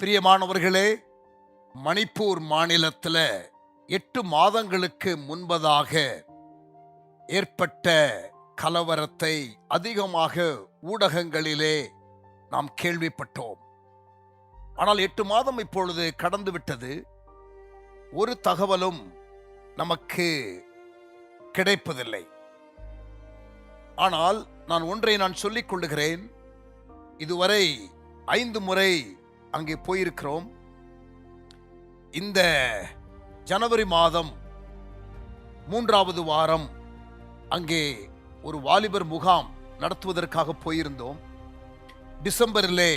பிரியமானவர்களே மணிப்பூர் மாநிலத்தில் எட்டு மாதங்களுக்கு முன்பதாக ஏற்பட்ட கலவரத்தை அதிகமாக ஊடகங்களிலே நாம் கேள்விப்பட்டோம். ஆனால் எட்டு மாதம் இப்பொழுது கடந்துவிட்டது ஒரு தகவலும் நமக்கு கிடைப்பதில்லை. ஆனால் நான் ஒன்றை நான் சொல்லிக் கொள்ளுகிறேன். இதுவரை ஐந்து முறை அங்கே போயிருக்கிறோம். இந்த ஜனவரி மாதம் மூன்றாவது வாரம் அங்கே ஒரு வாலிபர் முகாம் நடத்துவதற்காக போயிருந்தோம். டிசம்பரிலே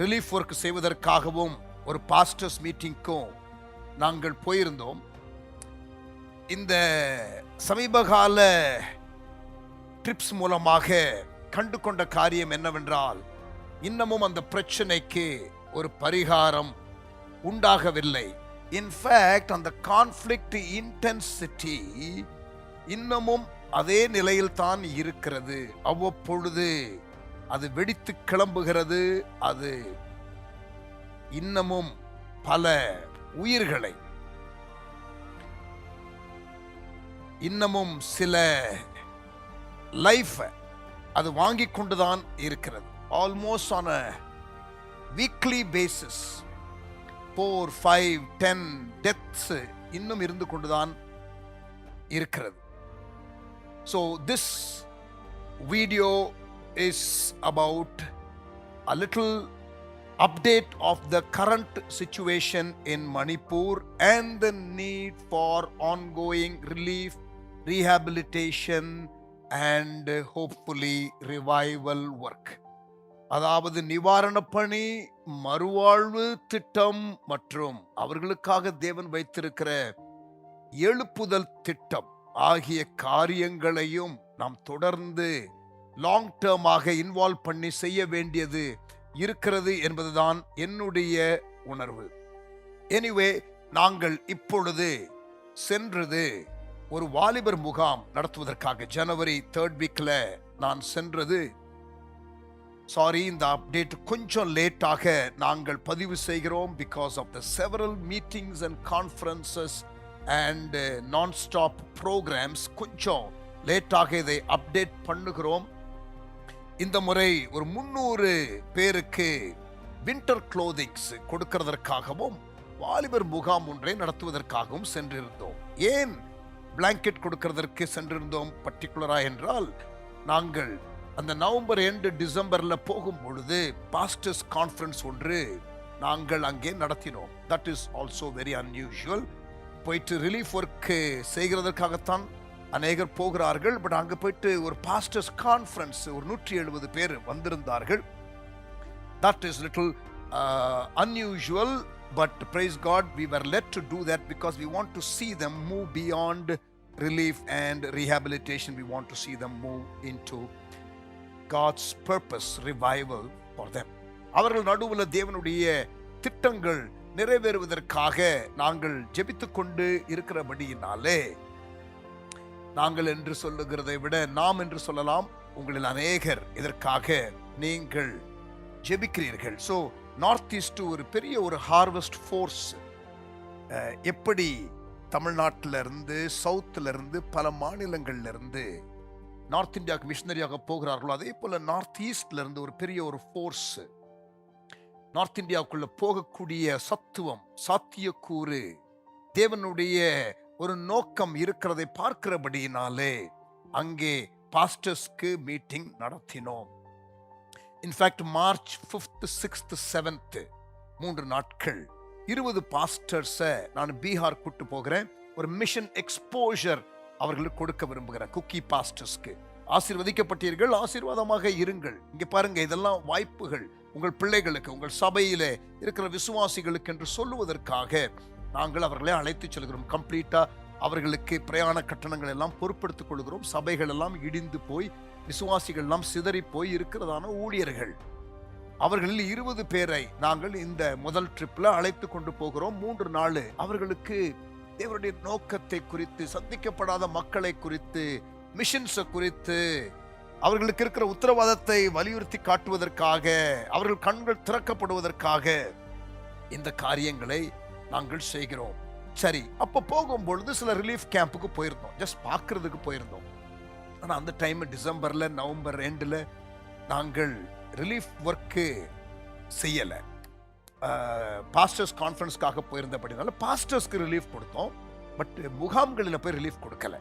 ரிலீஃப் ஒர்க் செய்வதற்காகவும் ஒரு பாஸ்டர்ஸ் மீட்டிங்க்கும் நாங்கள் போயிருந்தோம். இந்த சமீபகால ட்ரிப்ஸ் மூலமாக கண்டு கொண்ட காரியம் என்னவென்றால் இன்னமும் அந்த பிரச்சனைக்கு ஒரு பரிகாரம் உண்டாகவில்லை. இன்ஃபேக்ட் அந்த கான்ஃப்ளிக்ட் இன்டென்சிட்டி இன்னமும் அதே நிலையில் தான் இருக்கிறது. அவ்வப்பொழுது அது வெடித்து கிளம்புகிறது. அது இன்னமும் பல உயிர்களை இன்னமும் சில லைஃப் அது வாங்கி கொண்டுதான் இருக்கிறது. Almost on a weekly basis four five ten deaths இன்னும் இருந்து கொண்டுதான் இருக்கிறது so this video is about a little update of the current situation in Manipur and the need for ongoing relief rehabilitation and hopefully revival work அதாவது நிவாரணப் பணி மறுவாழ்வு திட்டம் மற்றும் அவர்களுக்காக தேவன் வைத்திருக்கிற எழுப்புதல் திட்டம் ஆகிய காரியங்களையும் நாம் தொடர்ந்து லாங் டேர்மாக இன்வால்வ் பண்ணி செய்ய வேண்டியது இருக்கிறது என்பதுதான் என்னுடைய உணர்வு. எனிவே நாங்கள் இப்பொழுது சென்றது ஒரு வாலிபர் முகாம் நடத்துவதற்காக. ஜனவரி தேர்ட் வீக்கில் நான் சென்றது சாரி இந்த அப்டேட் கொஞ்சம் லேட்டாக நாங்கள் பதிவு செய்கிறோம் because of the several meetings and conferences and nonstop programs கொஞ்சம் லேட்டாக இதை அப்டேட் பண்ணுகிறோம். இந்த முறை ஒரு முன்னூறு பேருக்கு வின்டர் க்ளோதிங்ஸ் கொடுக்கிறதற்காகவும் வாலிபர் முகாம் ஒன்றை நடத்துவதற்காகவும் சென்றிருந்தோம். ஏன் பிளாங்கெட் கொடுக்கிறதற்கு சென்றிருந்தோம் பர்டிகுலரா என்றால் நாங்கள் அந்த நவம்பர் எண்டு டிசம்பர்ல போகும் பொழுது பாஸ்டர்ஸ் கான்ஃபரன்ஸ் ஒன்று நாங்கள் அங்கே நடத்தினோம். That is also very unusual போயிட்டு ரிலீஃப் ஒர்க்கு செய்கிறதற்காகத்தான் அநேகர் போகிறார்கள். பட் அங்கே போயிட்டு ஒரு பாஸ்டர்ஸ் கான்ஃபரன்ஸ் ஒரு நூற்றி எழுபது பேர் வந்திருந்தார்கள். That is little unusual but praise God we were led to do that because we want to see them move beyond relief and rehabilitation. We want to see them move into God's purpose revival for them அவர்கள் நடுவில் தேவனுடைய திட்டங்கள் நிறைவேறுவதற்காக நாங்கள் ஜெபித்து கொண்டு இருக்கிறபடியினாலே நாங்கள் என்று சொல்லுகிறதை விட நாம் என்று சொல்லலாம் உங்களில் அநேகர் இதற்காக நீங்கள் ஜெபிக்கிறீர்கள். ஸோ நார்த் ஈஸ்ட் ஒரு பெரிய ஒரு ஹார்வெஸ்ட் ஃபோர்ஸ் எப்படி தமிழ்நாட்டிலிருந்து சவுத்துலேருந்து பல மாநிலங்களிலிருந்து நார்த் இந்தியாவுக்கு மிஷினரியாக போகிறார்களோ அதே போல நார்த் ஈஸ்ட்ல இருந்து ஒரு பெரிய ஒரு ஃபோர்ஸ் நார்த் இந்தியாவுக்குள்ள போகக்கூடிய சத்துவம் சாத்தியக்கூறு தேவனுடைய ஒரு நோக்கம் இருக்கிறதை பார்க்கிறபடியினாலே அங்கே பாஸ்டர்ஸ்க்கு மீட்டிங் நடத்தினோம். In fact March fifth sixth seventh மூன்று நாட்கள். இருபது பாஸ்டர்ஸை நான் பீகார் கூட்டு போகிறேன். ஒரு மிஷன் எக்ஸ்போஷர் அவர்களுக்கு கொடுக்க விரும்புகிறேன் குக்கி பாஸ்டர்ஸ்க்கு ஆசீர்வதிக்கப்பட்டீர்கள் ஆசீர்வாதமாக இருங்கள். இங்கே பாருங்க இதெல்லாம் வாய்ப்புகள். உங்கள் பிள்ளைகளுக்கு உங்கள் சபையிலே இருக்கிற விசுவாசிகளுக்கு என்று சொல்லுவதற்காக நாங்கள் அவர்களை அழைத்து செல்கிறோம். கம்ப்ளீட்டாக அவர்களுக்கு பிரயாண கட்டணங்கள் எல்லாம் பொறுப்படுத்திக் கொள்கிறோம். சபைகள் எல்லாம் இடிந்து போய் விசுவாசிகள் எல்லாம் சிதறி போய் இருக்கிறதான ஊழியர்கள். அவர்களில் இருபது பேரை நாங்கள் இந்த முதல் ட்ரிப்ல அழைத்து கொண்டு போகிறோம். மூன்று நாள் அவர்களுக்கு தேவனுடைய நோக்கத்தை குறித்து சந்திக்கப்படாத மக்களை குறித்து மிஷின்ஸை குறித்து அவர்களுக்கு இருக்கிற உத்தரவாதத்தை வலியுறுத்தி காட்டுவதற்காக அவர்கள் கண்கள் திறக்கப்படுவதற்காக இந்த காரியங்களை நாங்கள் செய்கிறோம். சரி அப்போ போகும்பொழுது சில ரிலீஃப் கேம்புக்கு போயிருந்தோம். ஜஸ்ட் பார்க்கறதுக்கு போயிருந்தோம். ஆனால் அந்த டைம் டிசம்பர்ல நவம்பர் ரெண்டில் நாங்கள் ரிலீஃப் ஒர்க்கு செய்யலை. பாஸ்டர்ஸ் கான்ஃபரன்ஸ்க்காக போயிருந்தபடினால பாஸ்டர்ஸ்க்கு ரிலீஃப் கொடுத்தோம். பட் முகாம்களில் போய் ரிலீஃப் கொடுக்கல.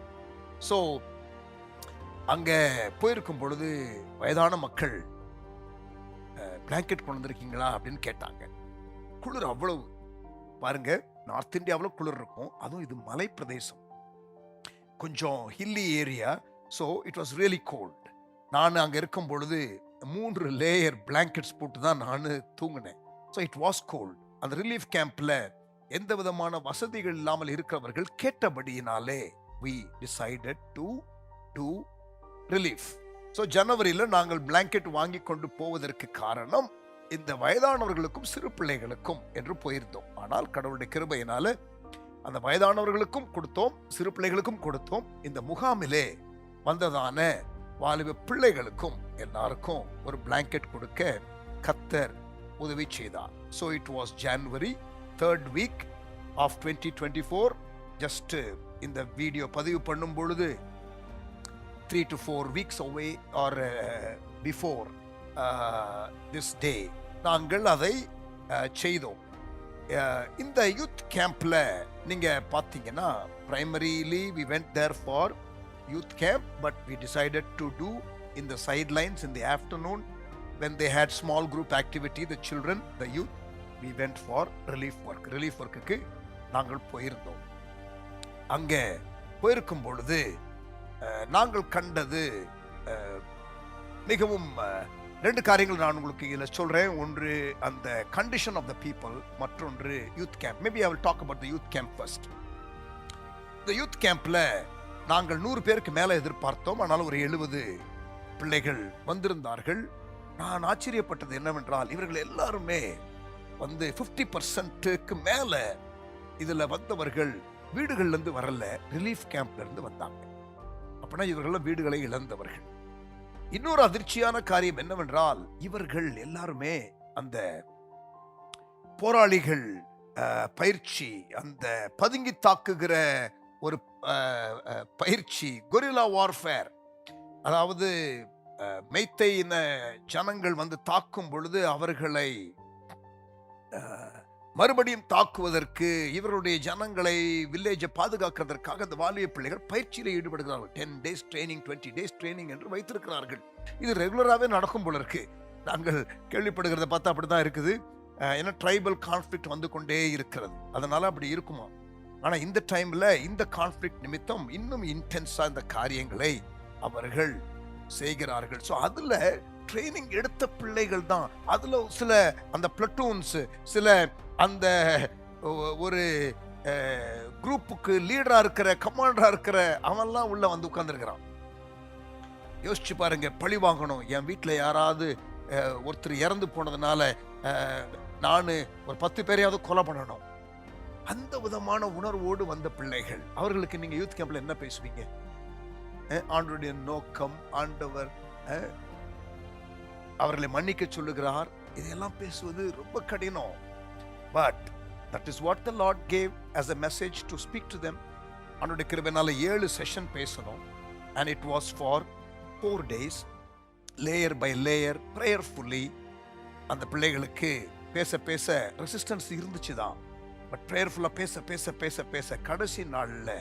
ஸோ அங்கே போயிருக்கும் பொழுது வயதான மக்கள் பிளாங்கெட் கொண்டு வந்திருக்கீங்களா அப்படின்னு கேட்டாங்க. குளிர் அவ்வளவு பாருங்க நார்த் இந்தியாவில் குளிர் இருக்கும். அதுவும் இது மலை பிரதேசம். கொஞ்சம் hilly area so it was really cold நான் அங்கே இருக்கும் பொழுது மூன்று லேயர் பிளாங்கெட்ஸ் போட்டு தான் நான் தூங்கினேன். ஸோ இட் வாஸ் கோல்ட் அந்த ரிலீஃப் கேம்ப்ல எந்த விதமான வசதிகள் இல்லாமல் இருக்கிறவர்கள் கேட்டபடியினாலே we decided to do relief so ஜனவரியில் நாங்கள் பிளாங்கெட் வாங்கி கொண்டு போவதற்கு காரணம் இந்த வயதானவர்களுக்கும் சிறு பிள்ளைகளுக்கும் என்று போயிருந்தோம். ஆனால் கடவுளுடைய கிருபையினால அந்த வயதானவர்களுக்கும் கொடுத்தோம் சிறு பிள்ளைகளுக்கும் கொடுத்தோம். இந்த முகாமிலே வந்ததான வாலிப பிள்ளைகளுக்கும் எல்லாருக்கும் ஒரு பிளாங்கெட் கொடுக்க கத்தர் உதவி செய்தார். So it was January third week of twenty twenty four just இந்த வீடியோ பதிவு பண்ணும் பொழுது three to four weeks away or before this day நாங்கள் அதை செய்தோம். இந்த யூத் கேம்ப்ல நீங்க பார்த்தீங்கன்னா primarily we went there for youth camp but we decided to do இந்த சைட்லைன்ஸ் இந்த afternoon when they had small group activity the children the youth we went for relief work. Relief work நாங்கள் போயிருந்தோம். அங்கே போயிருக்கும் பொழுது நாங்கள் கண்டது மிகவும் ரெண்டு காரியங்கள் நான் உங்களுக்கு இதில் சொல்கிறேன் ஒன்று அந்த கண்டிஷன் ஆஃப் த பீப்புள் மற்றொன்று youth camp maybe I will talk about the youth camp first இந்த யூத் கேம்ப்பில் நாங்கள் நூறு பேருக்கு மேலே எதிர்பார்த்தோம். ஆனால் ஒரு எழுபது பிள்ளைகள் வந்திருந்தார்கள். நான் ஆச்சரியப்பட்டது என்னவென்றால் இவர்கள் எல்லாருமே வந்து ஃபிஃப்டி பர்சன்ட்டுக்கு மேலே இதில் வந்தவர்கள் வீடுகள்லேருந்து வரல ரிலீஃப் கேம்ப்லேருந்து வந்தாங்க. அப்படின்னா இவர்கள்லாம் வீடுகளை இழந்தவர்கள். இன்னொரு அதிர்ச்சியான காரியம் என்னவென்றால் இவர்கள் எல்லாருமே அந்த போராளிகள் பயிற்சி அந்த பதுங்கி தாக்குகிற ஒரு பயிற்சி கொரில்லா வார்ஃபேர் அதாவது அஹ், மெய்த்தை இன ஜனங்கள் வந்து தாக்கும் பொழுது அவர்களை மறுபடியும் தாக்குவதற்கு இவருடைய ஜனங்களை வில்லேஜை பாதுகாக்கிறதற்காக அந்த வாலிய பிள்ளைகள் பயிற்சியில் ஈடுபடுகிறார்கள். Ten days training twenty days training என்று வைத்திருக்கிறார்கள். இது ரெகுலராகவே நடக்கும் போல இருக்கு. நாங்கள் கேள்விப்படுகிறத பார்த்தா அப்படிதான் இருக்குது. ஏன்னா ட்ரைபல் கான்ஃப்ளிக்ட் வந்து கொண்டே இருக்கிறது. அதனால் அப்படி இருக்குமா? ஆனால் இந்த டைமில் இந்த கான்ஃப்ளிக்ட் நிமித்தம் இன்னும் இன்டென்ஸாக இந்த காரியங்களை அவர்கள் செய்கிறார்கள். ஸோ அதுல ட்ரைனிங் எடுத்த பிள்ளைகள் தான். அதுல சில அந்த பிளட்டூன்ஸ் சில அந்த ஒரு குரூப்புக்கு லீடரா இருக்கிற கமாண்டரா இருக்கிற அவன்லாம் உள்ள வந்து உட்கார்ந்துருக்கிறான். யோசிச்சு பாருங்க பழி வாங்கணும். என் வீட்டில் யாராவது ஒருத்தர் இறந்து போனதுனால நான் ஒரு பத்து பேரையாவது கொலை பண்ணணும். அந்த விதமான உணர்வோடு வந்த பிள்ளைகள். அவர்களுக்கு நீங்க யூத் கேம்பில் என்ன பேசுவீங்க? ஆண்டவருடைய நோக்கம் ஆண்டவர் அவர்களை மன்னிக்க சொல்லுகிறார். இதெல்லாம் பேசுவது ரொம்ப கடினம். But that is what the Lord gave as a message to speak to them அவனுடைய கிருபினால ஏழு செஷன் பேசணும். And it was for four days layer by layer prayerfully அந்த பிள்ளைகளுக்கு பேச பேச ரெசிஸ்டன்ஸ் இருந்துச்சு தான் பட் ப்ரேயர்ஃபுல்லாக பேச பேச பேச பேச கடைசி நாளில்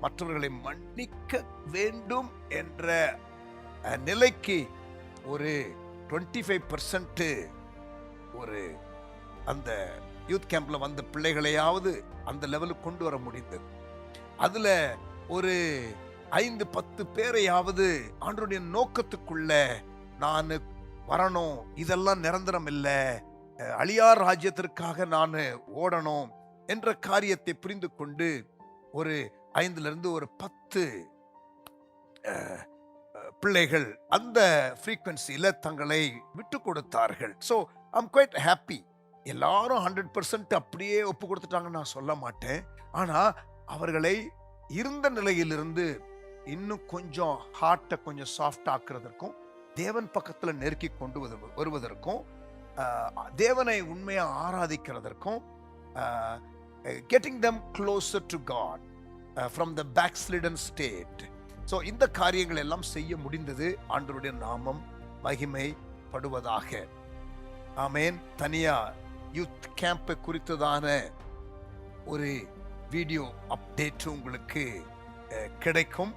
மற்றவர்களை மன்னிக்க வேண்டும் என்ற நிலைக்கு ஒரு டுவெண்ட்டி ஃபைவ் ஒரு அந்த யூத் கேம்பில் வந்த பிள்ளைகளையாவது அந்த லெவலுக்கு கொண்டு வர முடிந்தது. அதில் ஒரு ஐந்து பத்து பேரையாவது ஆண்டருடைய நோக்கத்துக்குள்ள நான் வரணும். இதெல்லாம் நிரந்தரம் இல்லை. அழியார் ராஜ்யத்திற்காக நான் ஓடணும் என்ற காரியத்தை புரிந்து கொண்டு ஒரு ஐந்துலேருந்து ஒரு பத்து பிள்ளைகள் அந்த ஃப்ரீக்வன்சியில் தங்களை விட்டு கொடுத்தார்கள். ஸோ ஐம் குவைட் ஹாப்பி எல்லாரும் ஹண்ட்ரட் பர்சன்ட் அப்படியே ஒப்பு கொடுத்துட்டாங்கன்னு நான் சொல்ல மாட்டேன். ஆனால் அவர்களை இருந்த நிலையிலிருந்து இன்னும் கொஞ்சம் ஹார்ட்டை கொஞ்சம் சாஃப்ட் ஆக்குறதற்கும் தேவன் பக்கத்தில் நெருக்கி கொண்டு வருவ- வருவதற்கும் தேவனை உண்மையாக ஆராதிக்கிறதற்கும் getting them closer to God from the backslidden state so இந்த காரியங்கள் எல்லாம் செய்ய முடிந்தது ஆண்டருடைய நாமம். மகிமைப்படுவதாக ஆமேன். தனியா யூத் கேம்ப் குறித்ததான ஒரு வீடியோ அப்டேட் உங்களுக்கு கிடைக்கும்.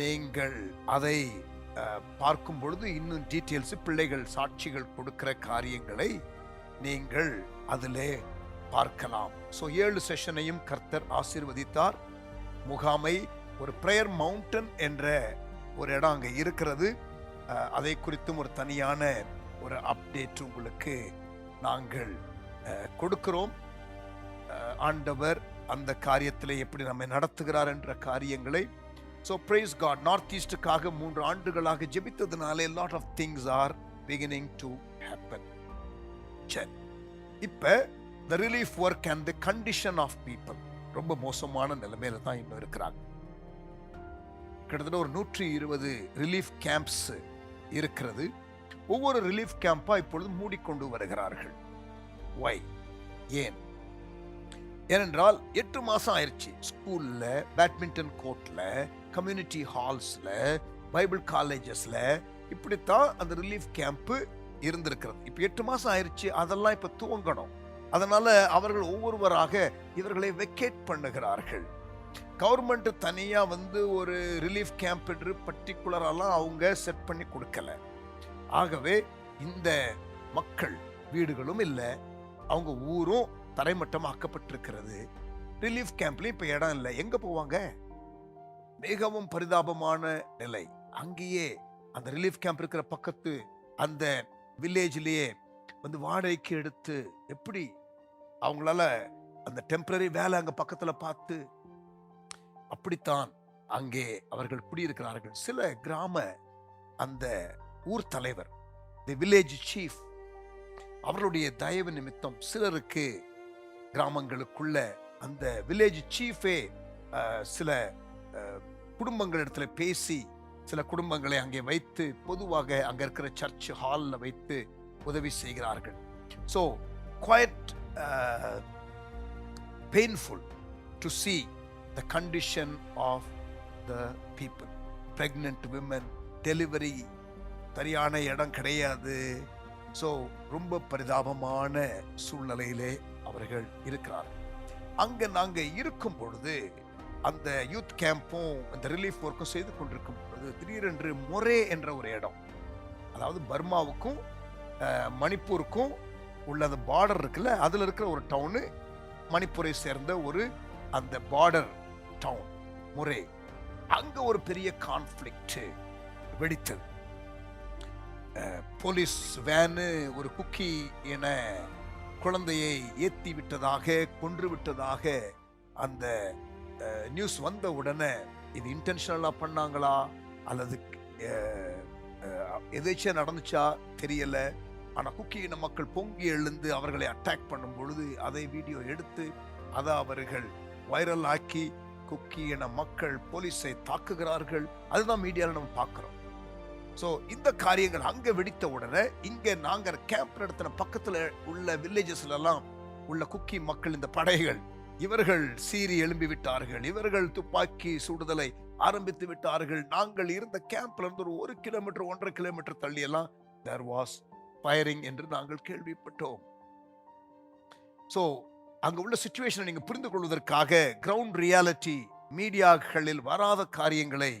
நீங்கள் அதை பார்க்கும் பொழுது இன்னும் டீட்டெயில்ஸ் பிள்ளைகள் சாட்சிகள் கொடுக்கிற காரியங்களை நீங்கள் அதிலே பார்க்கலாம். ஸோ ஏழு செஷனையும் கர்த்தர் ஆசீர்வதித்தார். முகாமை ஒரு ப்ரேயர் மவுண்டன் என்ற ஒரு இடம் அங்கே இருக்கிறது. அதை குறித்தும் ஒரு தனியான ஒரு அப்டேட் உங்களுக்கு நாங்கள் கொடுக்கிறோம். ஆண்டவர் அந்த காரியத்தில் எப்படி நம்மை நடத்துகிறார் என்ற காரியங்களை ஸோ ப்ரைஸ் காட் நார்த் ஈஸ்டுக்காக மூன்று ஆண்டுகளாக ஜெபித்ததுனாலே lot of things are beginning to happen சரி இப்போ the relief work and the condition of people ரொம்ப மோசமான நிலைமையில தான் இன்னும் இருக்கிறாங்க. கிட்டத்தட்ட ஒரு நூற்றி இருபது ரிலீஃப் கேம்ப்ஸ் இருக்கிறது. ஒவ்வொரு ரிலீஃப் கேம்பாக இப்பொழுது மூடிக்கொண்டு வருகிறார்கள். ஒய் ஏன்? ஏனென்றால் எட்டு மாதம் ஆயிடுச்சு ஸ்கூலில் பேட்மிண்டன் கோர்ட்டில் கம்யூனிட்டி ஹால்ஸில் பைபிள் காலேஜஸில் இப்படித்தான் அந்த ரிலீஃப் கேம்ப்பு இருந்திருக்கிறது. இப்போ எட்டு மாதம் ஆயிடுச்சு அதெல்லாம் இப்போ துவங்கணும் அதனால அவர்கள் ஒவ்வொருவராக இவர்களை வெக்கேட் பண்ணுகிறார்கள். கவர்மெண்ட் தனியா வந்து ஒரு ரிலீஃப் கேம்ப் என்று பர்டிகுலரெல்லாம் அவங்க செட் பண்ணி கொடுக்கல. ஆகவே இந்த மக்கள் வீடுகளும் இல்லை அவங்க ஊரும் தரைமட்டமாக்கப்பட்டிருக்கிறது. ரிலீஃப் கேம்ப்லேயும் இப்போ இடம் இல்லை. எங்கே போவாங்க? மிகவும் பரிதாபமான நிலை. அங்கேயே அந்த ரிலீஃப் கேம்ப் இருக்கிற பக்கத்து அந்த வில்லேஜ்லேயே வந்து வாடகைக்கு எடுத்து எப்படி அவங்களால அந்த டெம்பரரி வேலை அங்கே பக்கத்தில் பார்த்து அப்படித்தான் அங்கே அவர்கள் குடியிருக்கிறார்கள். சில கிராம அந்த ஊர் தலைவர் தி வில்லேஜ் சீஃப் அவர்களுடைய தயவு நிமித்தம் சிலருக்கு கிராமங்களுக்குள்ள அந்த வில்லேஜ் சீஃபே சில அஹ், குடும்பங்களிடத்துல பேசி சில குடும்பங்களை அங்கே வைத்து பொதுவாக அங்கே இருக்கிற சர்ச் ஹாலில் வைத்து உதவி செய்கிறார்கள். So Uh, painful to see the condition of the people pregnant women delivery சரியான இடம் கிடையாது. ஸோ ரொம்ப பரிதாபமான சூழ்நிலையிலே அவர்கள் இருக்கிறார்கள். அங்கே நாங்கள் இருக்கும் பொழுது அந்த யூத் கேம்பும் அந்த ரிலீஃப் ஒர்க்கும் செய்து கொண்டிருக்கும் பொழுது திடீரென்று மொரே என்ற ஒரு இடம் அதாவது பர்மாவுக்கும் மணிப்பூருக்கும் உள்ள அந்த பார்டர் இருக்குல்ல அதில் இருக்கிற ஒரு டவுனு மணிப்பூரை சேர்ந்த ஒரு அந்த பார்டர் டவுன் முறை. அங்கே ஒரு பெரிய கான்ஃப்ளிக்ட் வெடித்தது. போலீஸ் வேனு ஒரு குக்கி என குழந்தையை ஏற்றி விட்டதாக கொன்று விட்டதாக அந்த நியூஸ் வந்த உடனே இது இன்டென்ஷனலாக பண்ணாங்களா? அல்லது அஹ், நடந்துச்சா? தெரியலை. ஆனால் குக்கியின மக்கள் பொங்கி எழுந்து அவர்களை அட்டாக் பண்ணும் பொழுது அதை வீடியோ எடுத்து அதை அவர்கள் வைரல் ஆக்கி குக்கி என மக்கள் போலீஸை தாக்குகிறார்கள். அதுதான் மீடியாவில் நம்ம பார்க்குறோம். ஸோ இந்த காரியங்கள் அங்கே வெடித்த உடனே இங்கே நாங்கள் கேம்ப் நடத்தின பக்கத்தில் உள்ள வில்லேஜஸ்லாம் உள்ள குக்கி மக்கள் இந்த படைகள் இவர்கள் சீறி எழும்பி விட்டார்கள் இவர்கள் துப்பாக்கி சுடுதலை ஆரம்பித்து விட்டார்கள். நாங்கள் இருந்த கேம்ப்ல இருந்து ஒரு ஒரு கிலோமீட்டர் ஒன்றரை கிலோமீட்டர் தள்ளியெல்லாம் தேர் வாஸ் ஃபயரிங் என்று நாங்கள் கேள்விப்பட்டோம். சோ அங்க உள்ள சுச்சுவேஷனை நீங்கள் புரிந்து கொள்வதற்காக கிரவுண்ட் ரியாலிட்டி மீடியாக்களில் வராத காரியங்களை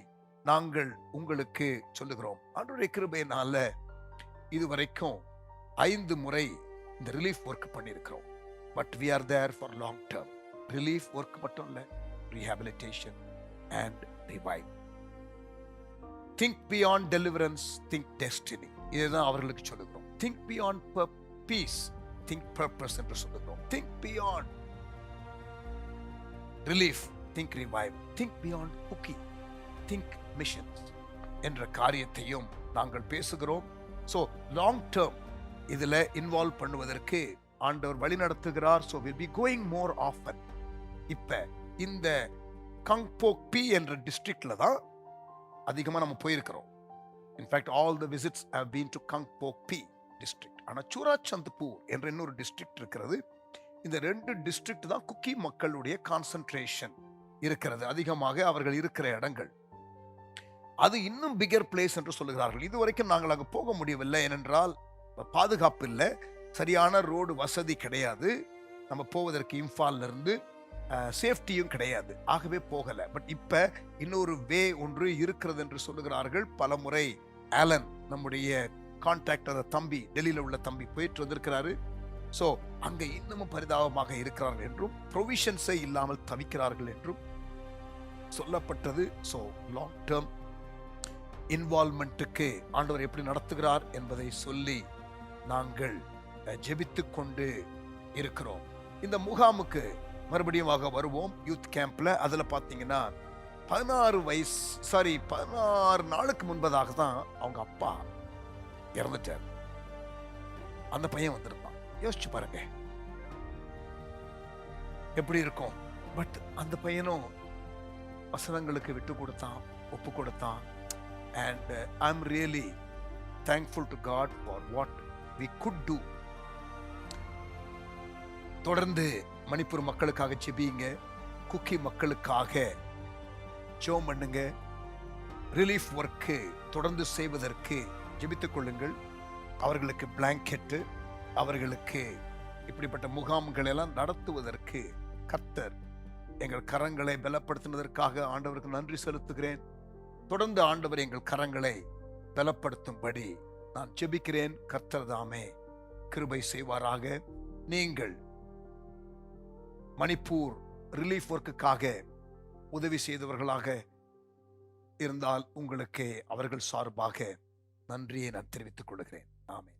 நாங்கள் உங்களுக்கு சொல்லுகிறோம். ஆண்டுடைய கிருபையினால இதுவரைக்கும் ஐந்து முறை இந்த ரிலீஃப் ஒர்க் பண்ணியிருக்கிறோம். But we are there for long term relief work மட்டும் இல்லை rehabilitation and revive think beyond deliverance think destiny இதுதான் அவர்களுக்கு சொல்லுங்கள் think beyond peace think purpose என்று சொல்லுகிறோம். Think beyond relief think revive think beyond Kuki think missions என்ற காரியத்தையும் நாங்கள் பேசுகிறோம். ஸோ லாங் டேர்ம் இதில் இன்வால்வ் பண்ணுவதற்கு ஆண்டவர் வழி நடத்துகிறார் so will be going more often இப்போ இந்த கங்போக் பி என்ற டிஸ்ட்ரிக்டில் தான் அதிகமாக நம்ம போயிருக்கிறோம். In fact all the visits have been to Kangpokpi district ஆனால் சூராச்சந்த்பூர் என்ற இன்னொரு டிஸ்ட்ரிக்ட் இருக்கிறது. இந்த ரெண்டு டிஸ்ட்ரிக்ட் தான் குக்கி மக்களுடைய கான்சன்ட்ரேஷன் இருக்கிறது. அதிகமாக அவர்கள் இருக்கிற இடங்கள். அது இன்னும் பிகர் பிளேஸ் என்று சொல்லுகிறார்கள். இதுவரைக்கும் நாங்கள் அங்கே போக முடியவில்லை. ஏனென்றால் பாதுகாப்பு இல்லை. சரியான ரோடு வசதி கிடையாது. நம்ம போவதற்கு இம்ஃபால்லிருந்து சேஃப்டியும் கிடையாது. ஆகவே போகலை. பட் இப்போ இன்னொரு வே ஒன்று இருக்கிறது என்று சொல்லுகிறார்கள். பல முறை ஆலன் நம்முடைய கான்டாக்டர் தம்பி டெல்லியில் உள்ள தம்பி போயிட்டு வந்திருக்கிறாரு. ஸோ அங்கே இன்னமும் பரிதாபமாக இருக்கிறார்கள் என்றும் ப்ரொவிஷன்ஸே இல்லாமல் தவிக்கிறார்கள் என்றும் சொல்லப்பட்டது. ஸோ லாங் டேர்ம் இன்வால்மெண்ட்டுக்கு ஆண்டவர் எப்படி நடத்துகிறார் என்பதை சொல்லி நாங்கள் ஜெபித்து கொண்டு இருக்கிறோம். இந்த முகாமுக்கு மறுபடியும் ஆக வருவோம். யூத் கேம்ப்ல அதில் பார்த்தீங்கன்னா பதினாறு வயசு சாரி பதினாறு நாளுக்கு முன்பதாக தான் அவங்க அப்பா இறந்துட்டார். அந்த பையன் வந்திருந்தான். யோசிச்சு பாருங்க. எப்படி இருக்கும்? பட் அந்த பையனும் வசனங்களுக்கு விட்டு கொடுத்தான் ஒப்பு கொடுத்தான். And I am really thankful to God for what we could do தொடர்ந்து மணிப்பூர் மக்களுக்காக செபியுங்க குக்கி மக்களுக்காக ஜோம் பண்ணுங்க. ரிலீஃப் ஒர்க்கு தொடர்ந்து செய்வதற்கு ஜெபித்துக் கொள்ளுங்கள். அவர்களுக்கு பிளாங்கெட்டு அவர்களுக்கு இப்படிப்பட்ட முகாம்கள் எல்லாம் நடத்துவதற்கு கர்த்தர் எங்கள் கரங்களை பலப்படுத்தினதற்காக ஆண்டவருக்கு நன்றி செலுத்துகிறேன். தொடர்ந்து ஆண்டவர் எங்கள் கரங்களை பலப்படுத்தும்படி நான் ஜெபிக்கிறேன். கர்த்தர் தாமே கிருபை செய்வாராக. நீங்கள் மணிப்பூர் ரிலீஃப் ஒர்க்குக்காக உதவி செய்தவர்களாக இருந்தால் உங்களுக்கு அவர்கள் சார்பாக நன்றியை நான் தெரிவித்துக் கொள்கிறேன். ஆமே